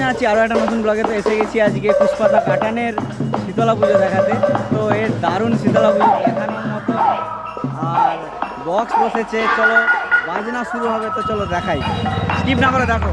জানাচ্ছি আরও একটা নতুন ব্লগে তো এসে গেছি আজকে পুষ্পাতা কাটানের শীতলা পুজো দেখাতে। তো এর দারুণ শীতলা পুজো দেখানোর মতো। আর বক্স বসেছে, চলো, বাজনা শুরু হবে, তো চলো দেখাই। স্কিপ না করে, দেখো।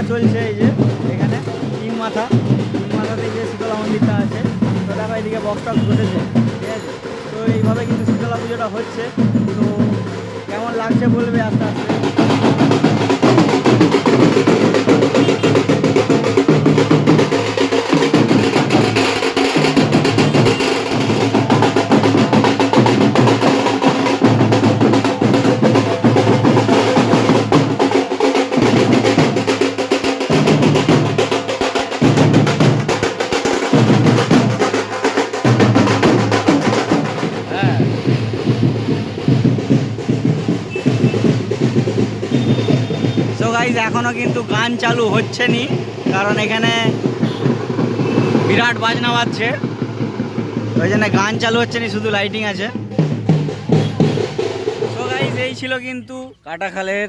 পুজোটা চলছে এই যে, এখানে তিন মাথা, তিন মাথাতে যে শীতলা মন্দিরটা আছে। তো দেখো এইদিকে বক্স টক্স বসেছে ঠিক আছে? তো এইভাবে কিন্তু শীতলা পুজোটা হচ্ছে। তো কেমন লাগছে বলবে আস্তে আস্তে? গাইজ এখনও কিন্তু গান চালু হচ্ছে নি কারণ এখানে বিরাট বাজনা বাজছে। ওই জন্য গান চালু হচ্ছে নি শুধু লাইটিং আছে। সো গাইজ এই ছিল কিন্তু কাটাখালের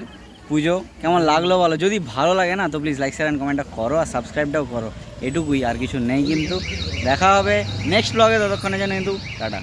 পুজো। কেমন লাগল বলো? যদি ভালো লাগে না, তো প্লিজ লাইক শেয়ার অ্যান্ড কমেন্টটা করো আর সাবস্ক্রাইবটাও করো। এটুকুই, আর কিছু নেই কিন্তু। দেখা হবে নেক্সট ব্লগে ততক্ষণে যেন কিন্তু টাটা।